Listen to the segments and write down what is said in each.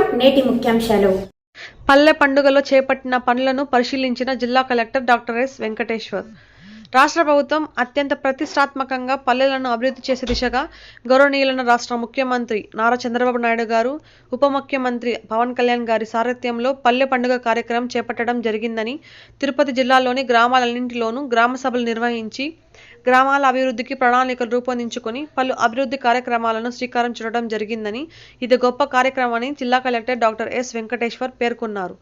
నమస్కారం నేటి ముఖ్యాంశాలు. పల్లె పండుగలో చేపట్టిన పనులను పరిశీలించిన జిల్లా కలెక్టర్ డాక్టర్ ఎస్ వెంకటేశ్వర్. రాష్ట్ర ప్రభుత్వం అత్యంత ప్రతిష్టాత్మకంగా పల్లెలను అభివృద్ధి చేసే దిశగా గౌరవనీయులైన రాష్ట్ర ముఖ్యమంత్రి నారా చంద్రబాబు నాయుడు గారు ఉప ముఖ్యమంత్రి పవన్ కళ్యాణ్ గారి సారథ్యంలో పల్లె పండుగ కార్యక్రమం చేపట్టడం జరిగిందని తిరుపతి జిల్లాలోని గ్రామాలన్నింటిలోనూ గ్రామ సభలు నిర్వహించి గ్రామాల అభివృద్ధికి ప్రణాళికలు రూపొందించుకుని పలు అభివృద్ధి కార్యక్రమాలను శ్రీకారం చుట్టడం జరిగిందని ఇది గొప్ప కార్యక్రమాన్ని జిల్లా కలెక్టర్ డాక్టర్ ఎస్ వెంకటేశ్వర్ పేర్కొన్నారు.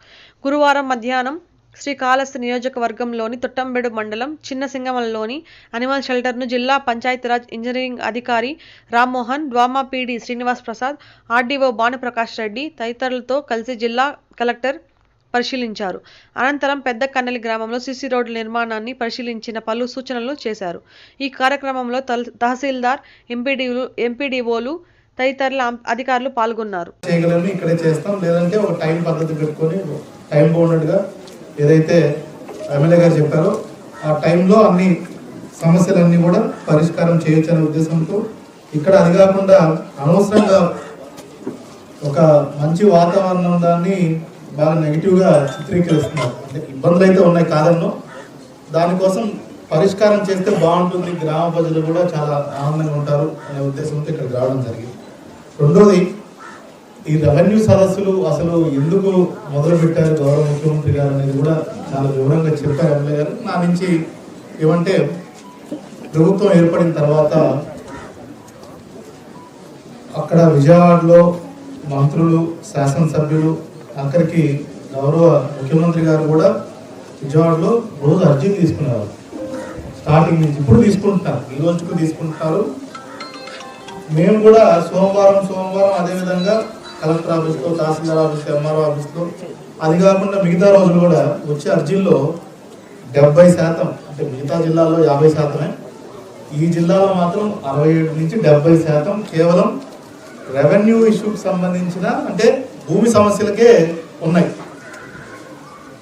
గురువారం మధ్యాహ్నం శ్రీకాళహస్తి నియోజకవర్గంలోని తొట్టంబెడు మండలం చిన్న సింగమలలోని అనిమల్ షెల్టర్ను జిల్లా పంచాయతీరాజ్ ఇంజనీరింగ్ అధికారి Rammohan DWMA PD Srinivas Prasad RDO Bhanu Prakash Reddy తదితరులతో కలిసి జిల్లా కలెక్టర్ పరిశీలించారు. అనంతరం పెద్ద కన్నెలి గ్రామంలో సిసి రోడ్ల నిర్మాణాన్ని పరిశీలించిన పలు సూచనలు చేశారు. ఈ కార్యక్రమంలో తహసీల్దార్ ఎంపీడీలు ఎంపీడీఓలు తదితరుల అధికారులు పాల్గొన్నారు. చేయగలము ఇక్కడే చేస్తాం. లేదంటే ఒక టైం పద్ధతి పెట్టుకొని టైం బౌండెడ్గా ఏదైతే ఎమ్మెల్యే గారు చెప్పారో ఆ టైంలో అన్ని సమస్యలన్నీ కూడా పరిష్కారం చేయొచ్చు అనే ఉద్దేశంతో ఇక్కడ అది కాకుండా అనవసరంగా ఒక మంచి వాతావరణం దాన్ని బాగా నెగిటివ్గా చిత్రీకరిస్తున్నారు. అంటే ఇబ్బందులు అయితే ఉన్నాయి కాలంలో. దానికోసం పరిష్కారం చేస్తే బాగుంటుంది. గ్రామ ప్రజలు కూడా చాలా ఆనందంగా ఉంటారు అనే ఉద్దేశంతో ఇక్కడికి రావడం జరిగింది. రెండోది ఈ రెవెన్యూ సదస్సులు అసలు ఎందుకు మొదలు పెట్టారు గౌరవ ముఖ్యమంత్రి గారు అనేది కూడా చాలా వివరంగా చెప్పారు ఎమ్మెల్యే గారు. నా నుంచి ఏమంటే ప్రభుత్వం ఏర్పడిన తర్వాత అక్కడ విజయవాడలో మంత్రులు శాసనసభ్యులు అక్కడికి గౌరవ ముఖ్యమంత్రి గారు కూడా విజయవాడలో రోజు అర్జీలు తీసుకునేవారు స్టార్టింగ్ నుంచి ఇప్పుడు తీసుకుంటున్నారు. ఈ రోజుకు తీసుకుంటున్నారు. మేము కూడా సోమవారం సోమవారం అదేవిధంగా కలెక్టర్ ఆఫీస్లో తహసీల్దార్ ఆఫీస్లో ఎంఆర్ఓ ఆఫీస్లో అది కాకుండా మిగతా రోజులు కూడా వచ్చే అర్జీల్లో డెబ్బై శాతం అంటే మిగతా జిల్లాలో యాభై శాతమే. ఈ జిల్లాలో మాత్రం అరవై ఏడు నుంచి డెబ్బై శాతం కేవలం రెవెన్యూ ఇష్యూకి సంబంధించిన అంటే భూమి సమస్యలకే ఉన్నాయి.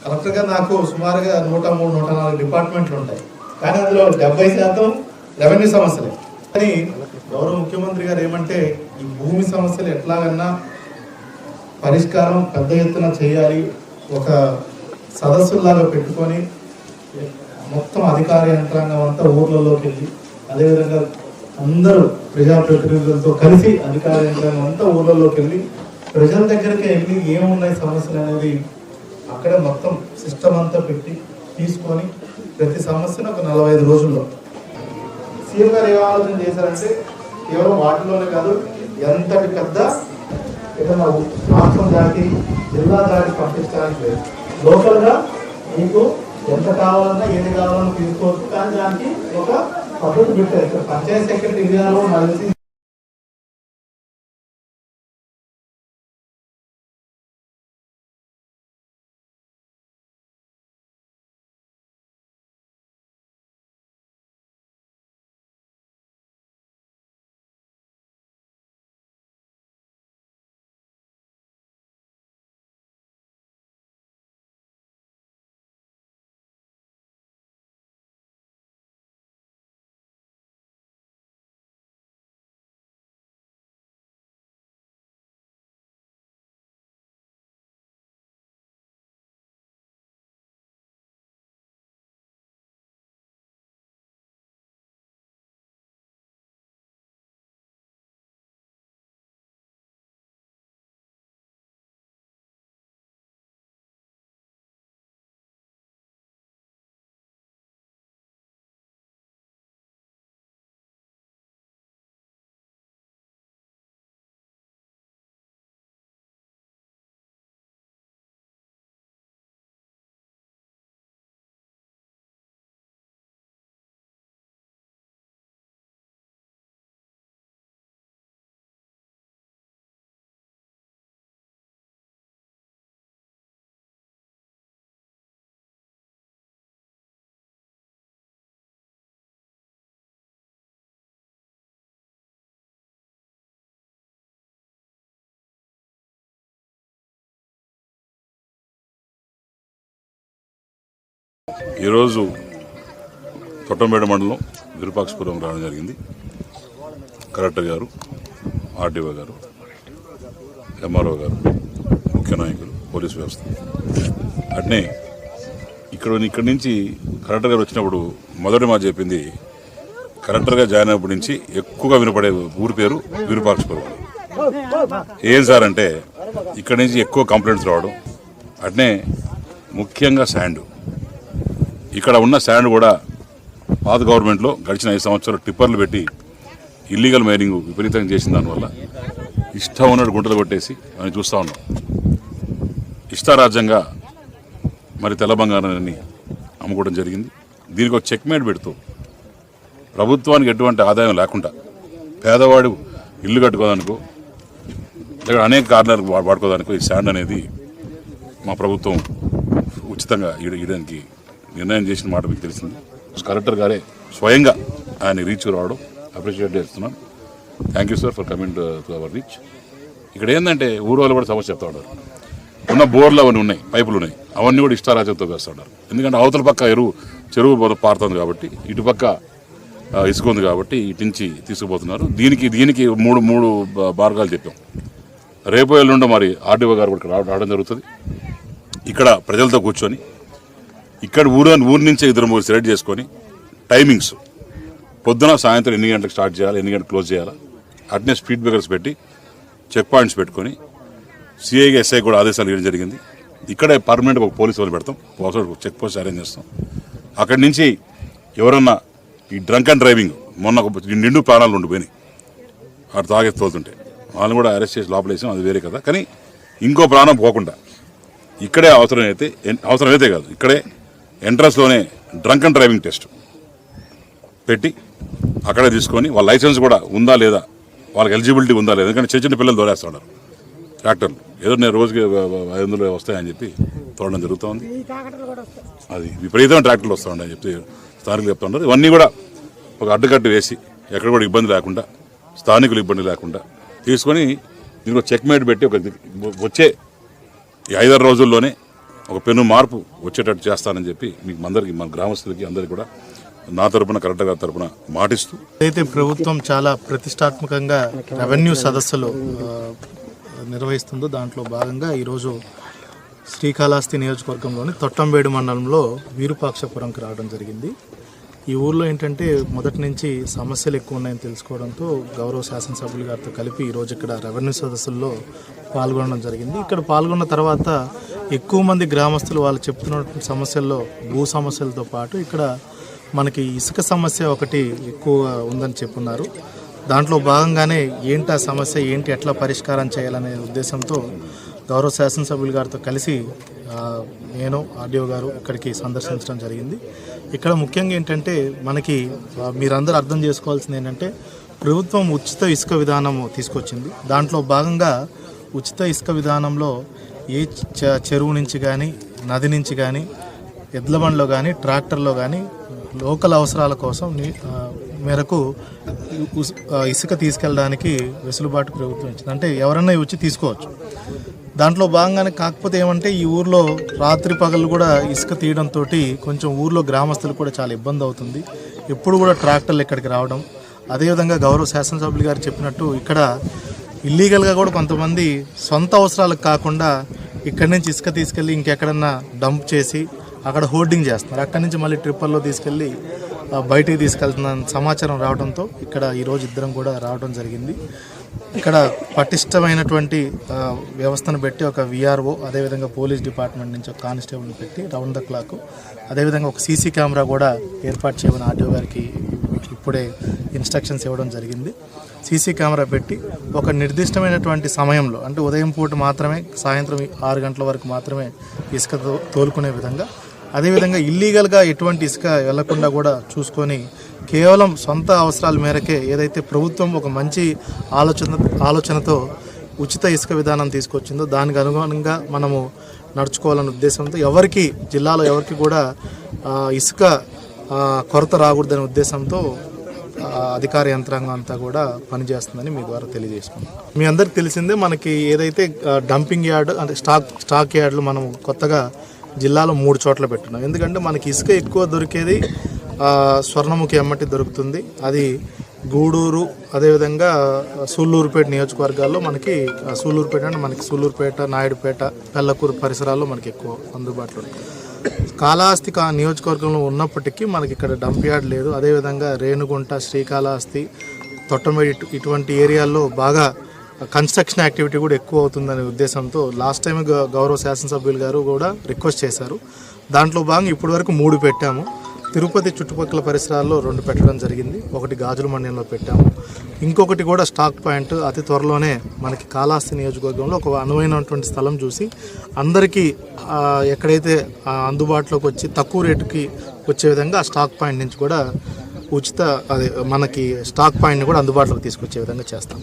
కరెక్ట్గా నాకు సుమారుగా నూట మూడు నూట నాలుగు డిపార్ట్మెంట్లు ఉంటాయి. కానీ అందులో డెబ్బై శాతం రెవెన్యూ సమస్యలే. కానీ గౌరవ ముఖ్యమంత్రి గారు ఏమంటే ఈ భూమి సమస్యలు ఎట్లాగన్నా పరిష్కారం పెద్ద ఎత్తున చేయాలి. ఒక సదస్సులాగా పెట్టుకొని మొత్తం అధికార యంత్రాంగం అంతా ఊర్లలోకి వెళ్ళి అదేవిధంగా అందరూ ప్రజాప్రతినిధులతో కలిసి అధికార యంత్రాంగం అంతా ఊర్లలోకి వెళ్ళి ప్రజల దగ్గరికి వెళ్ళి ఏమున్నాయి సమస్యలు అనేది అక్కడ మొత్తం సిస్టమ్ అంతా పెట్టి తీసుకొని ప్రతి సమస్యను ఒక నలభై ఐదు రోజుల్లో. సీఎం గారు ఏం ఆలోచన చేశారంటే కేవలం వాటిలోనే కాదు ఎంతటి పెద్ద ఏదైనా రాష్ట్రం దాటి జిల్లా దాటి పంపించడానికి లేదు. లోకల్గా మీకు ఎంత కావాలన్నా ఏది కావాలన్నా తీసుకోవచ్చు. కానీ దానికి ఒక పద్ధతి పెట్టారు. ఇక్కడ పంచాయత్ సెక్రటరీ ఏరియాలో నాకు ఈరోజు తొట్టంపేట మండలం విరూపాక్షపురం రావడం జరిగింది. కలెక్టర్ గారు ఆర్డీఓ గారు ఎంఆర్ఓ గారు ముఖ్య నాయకులు పోలీస్ వ్యవస్థ. అట్నే ఇక్కడ ఇక్కడి నుంచి కలెక్టర్ గారు వచ్చినప్పుడు మొదటి మాట చెప్పింది కలెక్టర్గా జాయిన్ అయినప్పటి నుంచి ఎక్కువగా వినపడే ఊరి పేరు విరూపాక్షపురం ఏం సార్ అంటే ఇక్కడి నుంచి ఎక్కువ కంప్లైంట్స్ రావడం అట్నే ముఖ్యంగా శాండ్. ఇక్కడ ఉన్న శాండ్ కూడా పాత గవర్నమెంట్లో గడిచిన ఐదు సంవత్సరాలు టిప్పర్లు పెట్టి ఇల్లీగల్ మైనింగ్ విపరీతంగా చేసిన దానివల్ల. ఇష్టం ఉన్నట్టు గుంటలు కొట్టేసి అని చూస్తూ ఉన్నాం. ఇష్టారాజ్యంగా మరి తెల్ల బంగారాన్ని అమ్ముకోవడం జరిగింది. దీనికి ఒక చెక్మేట్ పెడుతూ ప్రభుత్వానికి ఎటువంటి ఆదాయం లేకుండా పేదవాడు ఇల్లు కట్టుకోదానికో ఇక్కడ అనేక కారణాలకు వాడుకోదానికో ఈ శాండ్ అనేది మా ప్రభుత్వం ఉచితంగా ఇడ ఇయడానికి నిర్ణయం చేసిన మాట మీకు తెలిసింది. కలెక్టర్ గారే స్వయంగా ఆయన రీచ్ రావడం అప్రిషియేట్ చేస్తున్నాను. Thank you sir for coming to our reach ఇక్కడ ఏంటంటే ఊరు వాళ్ళు కూడా సమస్య చెప్తా ఉన్నారు. ఉన్న బోర్లు అవన్నీ ఉన్నాయి పైపులు ఉన్నాయి. అవన్నీ కూడా ఇష్టారాజ్యంతో వేస్తూ ఉన్నారు ఎందుకంటే అవతల పక్క ఎరువు చెరువు పారుతుంది కాబట్టి ఇటుపక్క ఇసుకుంది ఇసుక ఉంది కాబట్టి ఇటించి తీసుకుపోతున్నారు. దీనికి దీనికి మూడు మూడు మార్గాలు చెప్పాం. రేపు ఎల్లుండో మరి ఆర్డీఓ గారు కూడా రావడం జరుగుతుంది. ఇక్కడ ప్రజలతో కూర్చొని ఇక్కడ ఊరు ఊరి నుంచే ఇద్దరు మూడు సెలెక్ట్ చేసుకొని టైమింగ్స్. పొద్దున సాయంత్రం ఎన్ని గంటలకు స్టార్ట్ చేయాలి ఎన్ని గంటలకు క్లోజ్ చేయాలి? అట్నే స్పీడ్ బ్రేకర్స్ పెట్టి చెక్ పాయింట్స్ పెట్టుకొని సిఐకి ఎస్ఐ కూడా ఆదేశాలు ఇవ్వడం జరిగింది. ఇక్కడే పర్మనెంట్ ఒక పోలీసు వాళ్ళు పెడతాం ఒకసారి చెక్ పోస్ట్ అరేంజ్ చేస్తాం. అక్కడి నుంచి ఎవరన్నా ఈ డ్రంక్ అండ్ డ్రైవింగ్ మొన్న ఒక నిండు ప్రాణాలు ఉండిపోయినాయి అటు తాగేసి తోలుతుంటే. వాళ్ళని కూడా అరెస్ట్ చేసి లోపలేసాం అది వేరే కదా. కానీ ఇంకో ప్రాణం పోకుండా. ఇక్కడే అవసరం అయితే అవసరం అయితే కాదు ఇక్కడే ఎంట్రన్స్లోనే డ్రంక్ అండ్ డ్రైవింగ్ టెస్ట్ పెట్టి అక్కడే తీసుకొని వాళ్ళ లైసెన్స్ కూడా ఉందా లేదా వాళ్ళకి ఎలిజిబిలిటీ ఉందా లేదా ఎందుకంటే చిన్న చిన్న పిల్లలు దోరేస్తున్నారు. ట్రాక్టర్లు ఏదో నేను రోజుకి ఐదు వందలు వస్తాయని చెప్పి తోడడం జరుగుతోంది అది విపరీతమైన ట్రాక్టర్లు వస్తూ ఉన్నాయని చెప్పి స్థానికులు చెప్తా ఉన్నారు ఇవన్నీ కూడా ఒక అడ్డుకట్టు వేసి ఎక్కడ కూడా ఇబ్బంది లేకుండా స్థానికులు ఇబ్బంది లేకుండా తీసుకొని దీనికి చెక్మేట్ పెట్టి ఒక వచ్చే ఈ ఐదారు రోజుల్లోనే ఒక పెను మార్పు వచ్చేటట్టు చేస్తానని చెప్పి మీకు అందరికి మన గ్రామస్తులకి అందరికీ కూడా నా తరపున కలెక్టర్ గారి తరపున మాటిస్తూ అయితే ప్రభుత్వం చాలా ప్రతిష్టాత్మకంగా రెవెన్యూ సదస్సులు నిర్వహిస్తుందో దాంట్లో భాగంగా ఈరోజు శ్రీకాళహస్తి నియోజకవర్గంలోని తొట్టంబేడు మండలంలో వీరుపాక్షపురంకి రావడం జరిగింది. ఈ ఊర్లో ఏంటంటే మొదటి నుంచి సమస్యలు ఎక్కువ ఉన్నాయని తెలుసుకోవడంతో గౌరవ శాసనసభ్యులు గారితో కలిపి ఈరోజు ఇక్కడ రెవెన్యూ సదస్సుల్లో పాల్గొనడం జరిగింది. ఇక్కడ పాల్గొన్న తర్వాత ఎక్కువ మంది గ్రామస్తులు వాళ్ళు చెప్తున్న సమస్యల్లో భూ సమస్యలతో పాటు ఇక్కడ మనకి ఇసుక సమస్య ఒకటి ఎక్కువగా ఉందని చెప్పున్నారు. దాంట్లో భాగంగానే ఏంటి ఆ సమస్య ఏంటి ఎట్లా పరిష్కారం చేయాలనే ఉద్దేశంతో గౌరవ శాసనసభ్యులు గారితో కలిసి నేను ఆర్డీఓ గారు ఇక్కడికి సందర్శించడం జరిగింది. ఇక్కడ ముఖ్యంగా ఏంటంటే మనకి మీరందరూ అర్థం చేసుకోవాల్సింది ఏంటంటే ప్రభుత్వం ఉచిత ఇసుక విధానం తీసుకొచ్చింది. దాంట్లో భాగంగా ఉచిత ఇసుక విధానంలో ఏ చెరువు నుంచి కానీ నది నుంచి కానీ ఎడ్ల బండ్లో కానీ ట్రాక్టర్లో కానీ లోకల్ అవసరాల కోసం మేరకు ఇసుక తీసుకెళ్ళడానికి వెసులుబాటు ప్రభుత్వం ఇచ్చింది. అంటే ఎవరన్నా వచ్చి తీసుకోవచ్చు. దాంట్లో భాగంగానే కాకపోతే ఏమంటే ఈ ఊర్లో రాత్రి పగలు కూడా ఇసుక తీయడంతో కొంచెం ఊర్లో గ్రామస్తులు కూడా చాలా ఇబ్బంది అవుతుంది. ఎప్పుడు కూడా ట్రాక్టర్లు ఇక్కడికి రావడం. అదేవిధంగా గౌరవ శాసనసభ్యులు గారు చెప్పినట్టు ఇక్కడ ఇల్లీగల్గా కూడా కొంతమంది సొంత అవసరాలకు కాకుండా ఇక్కడి నుంచి ఇసుక తీసుకెళ్ళి ఇంకెక్కడన్నా డంప్ చేసి అక్కడ హోర్డింగ్ చేస్తున్నారు. అక్కడి నుంచి మళ్ళీ ట్రిప్పర్లో తీసుకెళ్ళి బయటికి తీసుకెళ్తున్న సమాచారం రావడంతో ఇక్కడ ఈరోజు ఇద్దరం కూడా రావడం జరిగింది. ఇక్కడ పటిష్టమైనటువంటి వ్యవస్థను పెట్టి ఒక విఆర్ఓ అదేవిధంగా పోలీస్ డిపార్ట్మెంట్ నుంచి ఒక కానిస్టేబుల్ని పెట్టి రౌండ్ ద క్లాక్. అదేవిధంగా ఒక సీసీ కెమెరా కూడా ఏర్పాటు చేయమని ఆర్టీఓ గారికి ఇప్పుడే ఇన్స్ట్రక్షన్స్ ఇవ్వడం జరిగింది. సీసీ కెమెరా పెట్టి ఒక నిర్దిష్టమైనటువంటి సమయంలో అంటే ఉదయం పూట మాత్రమే సాయంత్రం ఆరు గంటల వరకు మాత్రమే ఇసుక తోలుకునే విధంగా అదేవిధంగా ఇల్లీగల్గా ఎటువంటి ఇసుక వెళ్ళకుండా కూడా చూసుకొని కేవలం సొంత అవసరాల మేరకే ఏదైతే ప్రభుత్వం ఒక మంచి ఆలోచన ఆలోచనతో ఉచిత ఇసుక విధానం తీసుకొచ్చిందో దానికి అనుగుణంగా మనము నడుచుకోవాలనే ఉద్దేశంతో ఎవరికి జిల్లాలో ఎవరికి కూడా ఇసుక కొరత రాకూడదనే ఉద్దేశంతో అధికార యంత్రాంగం అంతా కూడా పనిచేస్తుందని మీ ద్వారా తెలియజేసుకున్నాం. మీ అందరికి తెలిసిందే మనకి ఏదైతే డంపింగ్ యార్డ్ అంటే స్టాక్ స్టాక్ యార్డ్లు మనం కొత్తగా జిల్లాలో మూడు చోట్ల పెట్టున్నాం. ఎందుకంటే మనకి ఇసుక ఎక్కువ దొరికేది స్వర్ణముఖి ఎమ్మటి దొరుకుతుంది. అది గూడూరు అదేవిధంగా సూళ్ళూరుపేట నియోజకవర్గాల్లో మనకి సూళ్ళూరుపేట అంటే మనకి సూళ్ళూరుపేట నాయుడుపేట పెళ్ళకూరు పరిసరాల్లో మనకి ఎక్కువ అందుబాటులో కాళహస్తి కా నియోజకవర్గంలో ఉన్నప్పటికీ మనకి ఇక్కడ డంప్ యార్డ్ లేదు. అదేవిధంగా రేణుగుంట శ్రీకాళహస్తి తొట్టమేడి ఇటువంటి ఏరియాల్లో బాగా కన్స్ట్రక్షన్ యాక్టివిటీ కూడా ఎక్కువ అవుతుందనే ఉద్దేశంతో లాస్ట్ టైం గ- గౌరవ శాసనసభ్యులు గారు కూడా రిక్వెస్ట్ చేశారు. దాంట్లో భాగంగా ఇప్పటి వరకు మూడు పెట్టాము. తిరుపతి చుట్టుపక్కల పరిసరాల్లో రెండు పెట్టడం జరిగింది. ఒకటి గాజుల మండలంలో పెట్టాము. ఇంకొకటి కూడా స్టాక్ పాయింట్ అతి త్వరలోనే మనకి కాళహస్తి నియోజకవర్గంలో ఒక అనువైనటువంటి స్థలం చూసి అందరికీ ఎక్కడైతే ఆ, అందుబాటులోకి వచ్చి తక్కువ రేటుకి వచ్చే విధంగా ఆ స్టాక్ పాయింట్ నుంచి కూడా ఉచిత అదే మనకి స్టాక్ పాయింట్ని కూడా అందుబాటులోకి తీసుకొచ్చే విధంగా చేస్తాం.